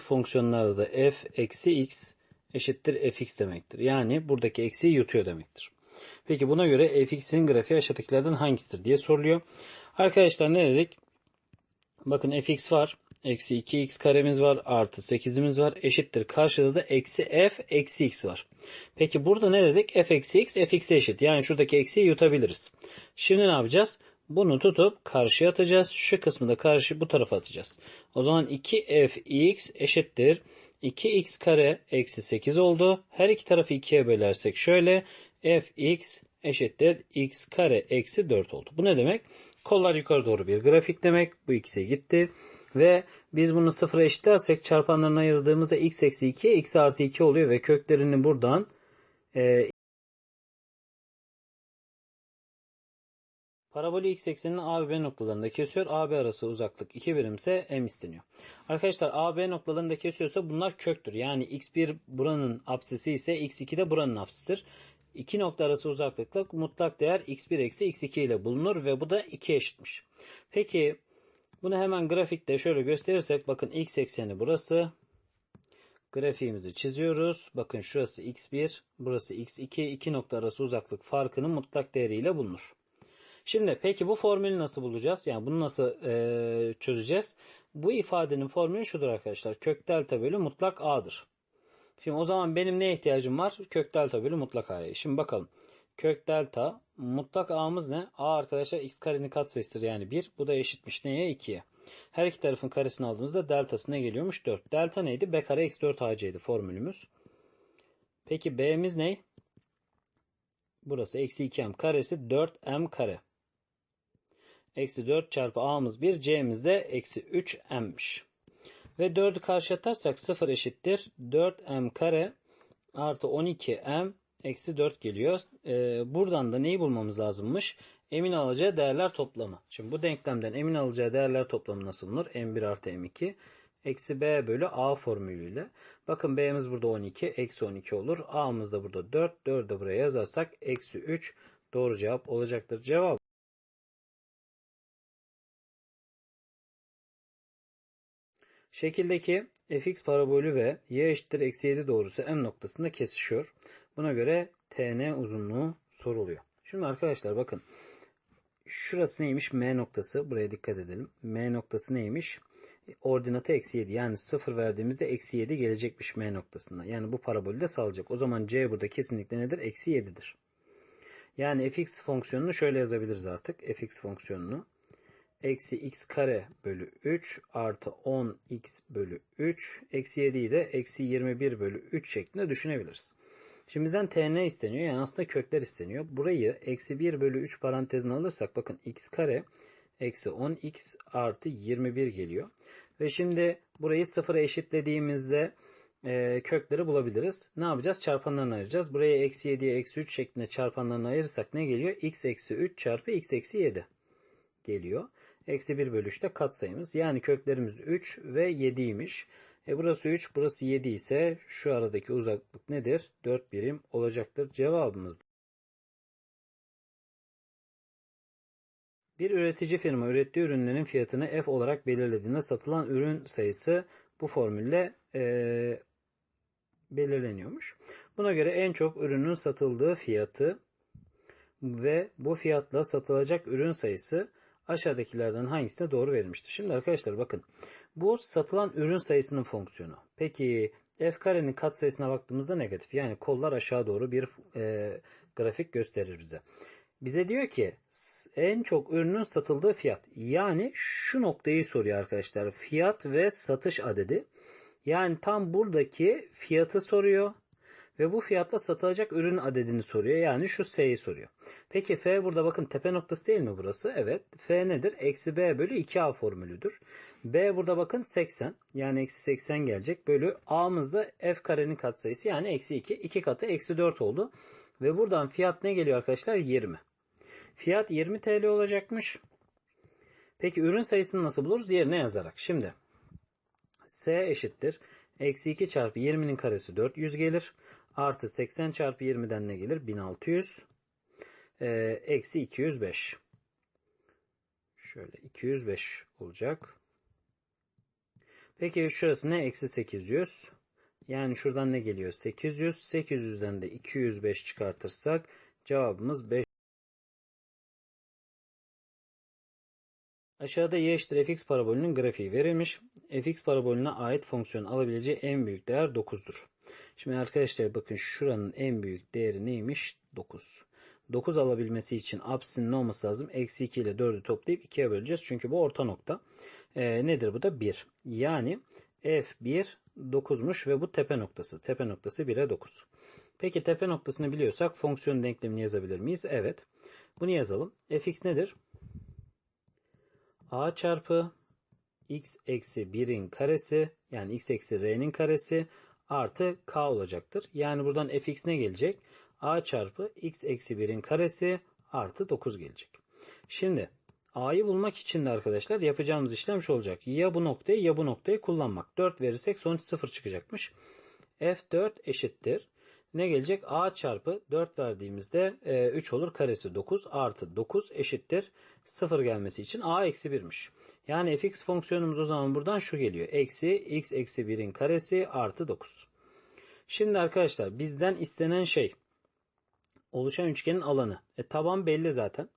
fonksiyonlarda da f eksi x eşittir fx demektir. Yani buradaki eksiği yutuyor demektir. Peki buna göre fx'in grafiği aşağıdakilerden hangisidir diye soruluyor. Arkadaşlar ne dedik? Bakın fx var. Eksi 2x karemiz var. Artı 8'imiz var. Eşittir. Karşıda da eksi f eksi x var. Peki burada ne dedik? f eksi x fx'e eşit. Yani şuradaki eksiği yutabiliriz. Şimdi ne yapacağız? Bunu tutup karşıya atacağız. Şu kısmı da karşı bu tarafa atacağız. O zaman 2fx eşittir. 2x kare eksi 8 oldu. Her iki tarafı 2'ye bölersek şöyle fx eşittir x kare eksi 4 oldu. Bu ne demek? Kollar yukarı doğru bir grafik demek. Bu ikisi gitti. Ve biz bunu sıfıra eşitlersek çarpanlarını ayırdığımızda x eksi 2 x artı 2 oluyor ve köklerini buradan e, Parabolü x ekseninin A ve B noktalarında kesiyor. A B arası uzaklık 2 birimse m isteniyor. Arkadaşlar A B noktalarında kesiyorsa bunlar köktür. Yani x1 buranın apsisi ise x2 de buranın apsisidir. İki nokta arası uzaklıkla mutlak değer x1 eksi x2 ile bulunur ve bu da 2 eşitmiş. Peki bunu hemen grafikte şöyle gösterirsek bakın x ekseni burası. Grafiğimizi çiziyoruz. Bakın şurası x1, burası x2. iki nokta arası uzaklık farkının mutlak değeriyle bulunur. Şimdi peki bu formülü nasıl bulacağız? Yani bunu nasıl e, çözeceğiz? Bu ifadenin formülü şudur arkadaşlar. Kök delta bölü mutlak a'dır. Şimdi o zaman benim ne ihtiyacım var? Kök delta bölü mutlak a'ya. Şimdi bakalım. Kök delta mutlak a'mız ne? a arkadaşlar x karenin katsayısıdır yani 1. Bu da eşitmiş neye? 2'ye. Her iki tarafın karesini aldığımızda deltası ne geliyormuş? 4. Delta neydi? b kare eksi 4 ac'ydi formülümüz. Peki b'miz ne? Burası eksi 2m karesi 4m kare. Eksi 4 çarpı a'mız 1. C'miz de eksi 3m'miş. Ve 4'ü karşı atarsak 0 eşittir. 4m kare artı 12m eksi 4 geliyor. Ee, buradan da neyi bulmamız lazımmış? Emin alacağı değerler toplamı. Şimdi bu denklemden emin alacağı değerler toplamı nasıl bulunur? m1 artı m2 eksi b bölü a formülüyle. Bakın b'miz burada 12 eksi 12 olur. a'mız da burada 4. 4'ü de buraya yazarsak eksi 3 doğru cevap olacaktır. Cevap Şekildeki fx parabolü ve y eşittir eksi 7 doğrusu m noktasında kesişiyor. Buna göre tn uzunluğu soruluyor. Şimdi arkadaşlar bakın. Şurası neymiş? M noktası. Buraya dikkat edelim. M noktası neymiş? Ordinatı eksi 7. Yani 0 verdiğimizde eksi 7 gelecekmiş M noktasında. Yani bu parabolü de sağlayacak. O zaman C burada kesinlikle nedir? Eksi 7'dir. Yani fx fonksiyonunu şöyle yazabiliriz artık. fx fonksiyonunu eksi x kare bölü 3 artı 10x bölü 3 eksi 7'yi de eksi 21 bölü 3 şeklinde düşünebiliriz. Şimdi bizden tn isteniyor. Yani aslında kökler isteniyor. Burayı eksi 1 bölü 3 parantezine alırsak bakın x kare eksi 10x artı 21 geliyor. Ve şimdi burayı sıfıra eşitlediğimizde e, kökleri bulabiliriz. Ne yapacağız? Çarpanlarını ayıracağız. Buraya eksi 7'ye eksi 3 şeklinde çarpanlarını ayırırsak ne geliyor? x eksi 3 çarpı x eksi 7 geliyor. Eksi 1 bölü 3 de katsayımız. Yani köklerimiz 3 ve 7'ymiş. E burası 3, burası 7 ise şu aradaki uzaklık nedir? 4 birim olacaktır. Cevabımız Bir üretici firma ürettiği ürünlerin fiyatını F olarak belirlediğinde satılan ürün sayısı bu formülle e, belirleniyormuş. Buna göre en çok ürünün satıldığı fiyatı ve bu fiyatla satılacak ürün sayısı aşağıdakilerden hangisine doğru verilmiştir? Şimdi arkadaşlar bakın bu satılan ürün sayısının fonksiyonu. Peki f karenin katsayısına baktığımızda negatif. Yani kollar aşağı doğru bir e, grafik gösterir bize. Bize diyor ki en çok ürünün satıldığı fiyat. Yani şu noktayı soruyor arkadaşlar. Fiyat ve satış adedi. Yani tam buradaki fiyatı soruyor. Ve bu fiyatla satılacak ürün adedini soruyor. Yani şu S'yi soruyor. Peki F burada bakın tepe noktası değil mi burası? Evet. F nedir? Eksi B bölü 2A formülüdür. B burada bakın 80. Yani eksi 80 gelecek. Bölü A'mız da F karenin katsayısı. Yani eksi 2. 2 katı eksi 4 oldu. Ve buradan fiyat ne geliyor arkadaşlar? 20. Fiyat 20 TL olacakmış. Peki ürün sayısını nasıl buluruz? Yerine yazarak. Şimdi S eşittir. Eksi 2 çarpı 20'nin karesi 400 gelir. Artı 80 çarpı 20'den ne gelir? 1600. Ee, eksi 205. Şöyle 205 olacak. Peki şurası ne? Eksi 800. Yani şuradan ne geliyor? 800. 800'den de 205 çıkartırsak cevabımız 5. Aşağıda y eşittir fx parabolünün grafiği verilmiş. fx parabolüne ait fonksiyon alabileceği en büyük değer 9'dur. Şimdi arkadaşlar bakın şuranın en büyük değeri neymiş? 9. 9 alabilmesi için apsinin olması lazım? Eksi 2 ile 4'ü toplayıp 2'ye böleceğiz. Çünkü bu orta nokta. Ee, nedir bu da? 1. Yani f1 9'muş ve bu tepe noktası. Tepe noktası 1'e 9. Peki tepe noktasını biliyorsak fonksiyon denklemini yazabilir miyiz? Evet. Bunu yazalım. fx nedir? A çarpı x eksi 1'in karesi yani x eksi r'nin karesi artı k olacaktır. Yani buradan fx ne gelecek? a çarpı x eksi 1'in karesi artı 9 gelecek. Şimdi a'yı bulmak için de arkadaşlar yapacağımız işlem şu olacak. Ya bu noktayı ya bu noktayı kullanmak. 4 verirsek sonuç 0 çıkacakmış. f4 eşittir. Ne gelecek? a çarpı 4 verdiğimizde e, 3 olur. Karesi 9 artı 9 eşittir. 0 gelmesi için a eksi 1'miş. Yani fx fonksiyonumuz o zaman buradan şu geliyor. Eksi x eksi 1'in karesi artı 9. Şimdi arkadaşlar bizden istenen şey oluşan üçgenin alanı. E, taban belli zaten.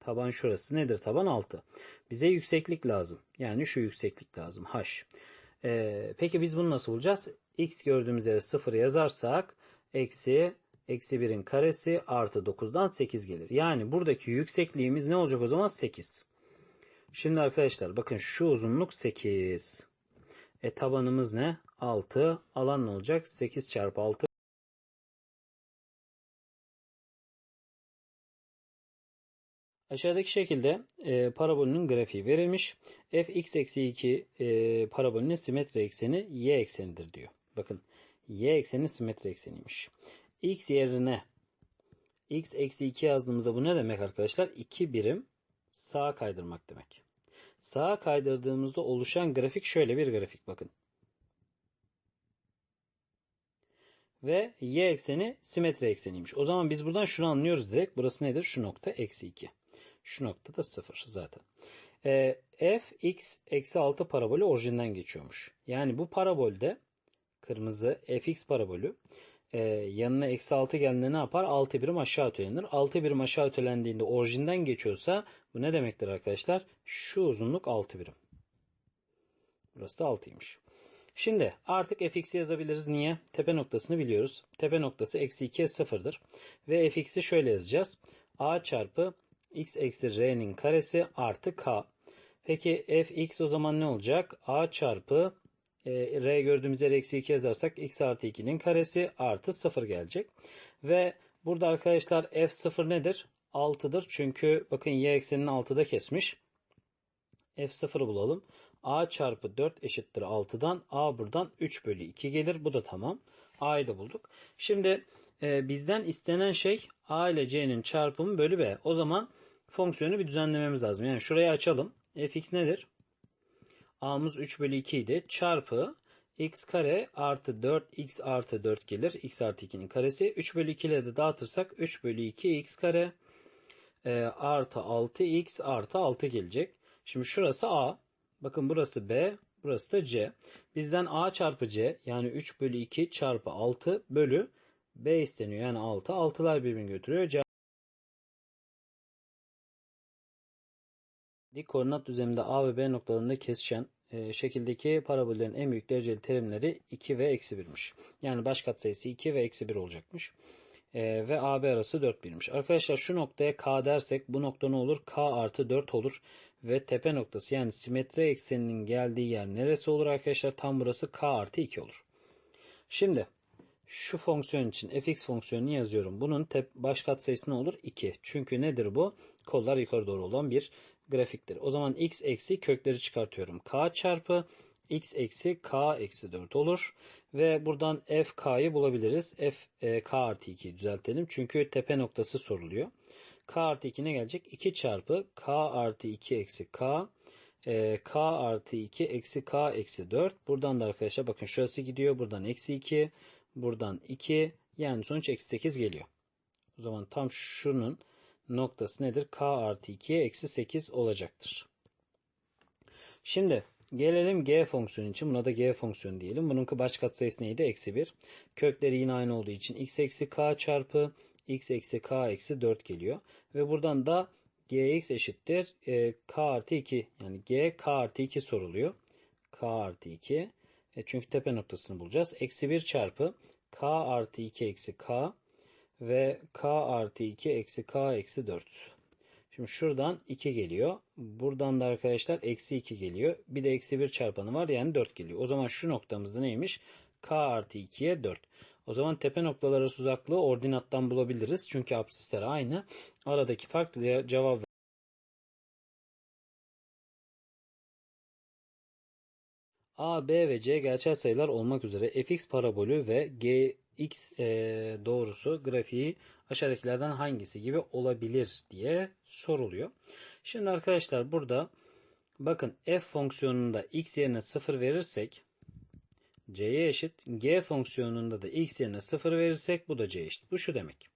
Taban şurası. Nedir taban? 6. Bize yükseklik lazım. Yani şu yükseklik lazım. H. E, peki biz bunu nasıl bulacağız? X gördüğümüz yere 0 yazarsak eksi eksi 1'in karesi artı 9'dan 8 gelir. Yani buradaki yüksekliğimiz ne olacak o zaman? 8. Şimdi arkadaşlar bakın şu uzunluk 8. E tabanımız ne? 6. Alan ne olacak? 8 çarpı 6. Aşağıdaki şekilde e, parabolünün grafiği verilmiş. f x eksi 2 e, parabolünün simetri ekseni y eksenidir diyor. Bakın y ekseni simetri ekseniymiş. x yerine x eksi 2 yazdığımızda bu ne demek arkadaşlar? 2 birim sağa kaydırmak demek. Sağa kaydırdığımızda oluşan grafik şöyle bir grafik bakın. Ve y ekseni simetri ekseniymiş. O zaman biz buradan şunu anlıyoruz direkt. Burası nedir? Şu nokta eksi 2. Şu nokta da 0 zaten. E, f x eksi 6 parabolü orijinden geçiyormuş. Yani bu parabolde kırmızı fx parabolü e, yanına eksi 6 geldiğinde ne yapar? 6 birim aşağı ötelenir. 6 birim aşağı ötelendiğinde orijinden geçiyorsa bu ne demektir arkadaşlar? Şu uzunluk 6 birim. Burası da 6'ymış. Şimdi artık fx'i yazabiliriz. Niye? Tepe noktasını biliyoruz. Tepe noktası eksi 2'ye 0'dır. Ve fx'i şöyle yazacağız. a çarpı x eksi r'nin karesi artı k. Peki fx o zaman ne olacak? a çarpı e, r gördüğümüz yere eksi 2 yazarsak x artı 2'nin karesi artı 0 gelecek. Ve burada arkadaşlar f0 nedir? 6'dır. Çünkü bakın y eksenini 6'da kesmiş. f0 bulalım. a çarpı 4 eşittir 6'dan. a buradan 3 bölü 2 gelir. Bu da tamam. a'yı da bulduk. Şimdi e, bizden istenen şey a ile c'nin çarpımı bölü b. O zaman fonksiyonu bir düzenlememiz lazım. Yani şurayı açalım. fx nedir? A'mız 3 bölü 2 idi. Çarpı x kare artı 4x artı 4 gelir. x artı 2'nin karesi. 3 bölü 2 ile de dağıtırsak 3 bölü 2 x kare e, artı 6x artı 6 gelecek. Şimdi şurası a. Bakın burası b. Burası da c. Bizden a çarpı c yani 3 bölü 2 çarpı 6 bölü b isteniyor. Yani 6. 6'lar birbirini götürüyor. Cevap Dik koordinat düzleminde A ve B noktalarında kesişen e, şekildeki parabollerin en büyük dereceli terimleri 2 ve eksi 1'miş. Yani baş katsayısı 2 ve eksi 1 olacakmış. E, ve AB arası 4 birmiş. Arkadaşlar şu noktaya K dersek bu nokta ne olur? K artı 4 olur. Ve tepe noktası yani simetri ekseninin geldiği yer neresi olur arkadaşlar? Tam burası K artı 2 olur. Şimdi şu fonksiyon için fx fonksiyonunu yazıyorum. Bunun baş katsayısı ne olur? 2. Çünkü nedir bu? Kollar yukarı doğru olan bir grafiktir. O zaman x eksi kökleri çıkartıyorum. k çarpı x eksi k eksi 4 olur. Ve buradan f k'yı bulabiliriz. f e, k artı 2'yi düzeltelim. Çünkü tepe noktası soruluyor. k artı 2 ne gelecek? 2 çarpı k artı 2 eksi k e, k artı 2 eksi k eksi 4. Buradan da arkadaşlar bakın şurası gidiyor. Buradan eksi 2. Buradan 2. Yani sonuç eksi 8 geliyor. O zaman tam şunun noktası nedir? K artı 2'ye eksi 8 olacaktır. Şimdi Gelelim g fonksiyonu için. Buna da g fonksiyonu diyelim. Bunun baş katsayısı neydi? Eksi 1. Kökleri yine aynı olduğu için x eksi k çarpı x eksi k eksi 4 geliyor. Ve buradan da gx eşittir e, k artı 2. Yani g k artı 2 soruluyor. k artı 2. E, çünkü tepe noktasını bulacağız. Eksi 1 çarpı k artı 2 eksi k ve k artı 2 eksi k eksi 4. Şimdi şuradan 2 geliyor. Buradan da arkadaşlar eksi 2 geliyor. Bir de eksi 1 çarpanı var yani 4 geliyor. O zaman şu noktamızda neymiş? K artı 2'ye 4. O zaman tepe noktalar uzaklığı ordinattan bulabiliriz. Çünkü apsisler aynı. Aradaki fark cevap A, B ve C gerçel sayılar olmak üzere fx parabolü ve gx e, doğrusu grafiği aşağıdakilerden hangisi gibi olabilir diye soruluyor. Şimdi arkadaşlar burada bakın f fonksiyonunda x yerine 0 verirsek c'ye eşit. G fonksiyonunda da x yerine 0 verirsek bu da c eşit. Bu şu demek.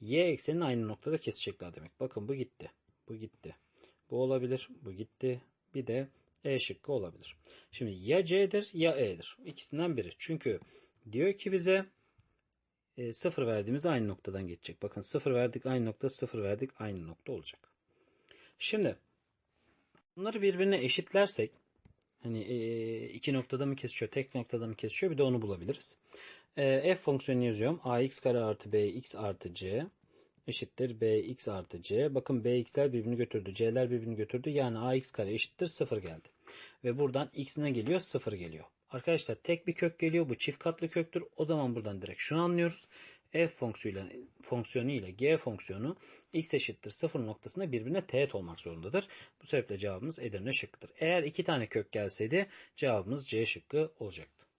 Y eksenin aynı noktada kesecekler demek. Bakın bu gitti. Bu gitti. Bu olabilir. Bu gitti. Bir de E şıkkı olabilir. Şimdi ya C'dir ya E'dir. İkisinden biri. Çünkü diyor ki bize e, 0 verdiğimiz aynı noktadan geçecek. Bakın 0 verdik aynı nokta 0 verdik aynı nokta olacak. Şimdi bunları birbirine eşitlersek hani e, iki noktada mı kesişiyor tek noktada mı kesişiyor bir de onu bulabiliriz. E, f fonksiyonu yazıyorum. ax kare artı bx artı c eşittir bx artı c. Bakın bx'ler birbirini götürdü. c'ler birbirini götürdü. Yani ax kare eşittir 0 geldi. Ve buradan x ne geliyor? 0 geliyor. Arkadaşlar tek bir kök geliyor. Bu çift katlı köktür. O zaman buradan direkt şunu anlıyoruz. f fonksiyonu, fonksiyonu ile g fonksiyonu x eşittir 0 noktasında birbirine teğet olmak zorundadır. Bu sebeple cevabımız Edirne şıkkıdır. Eğer iki tane kök gelseydi cevabımız C şıkkı olacaktı.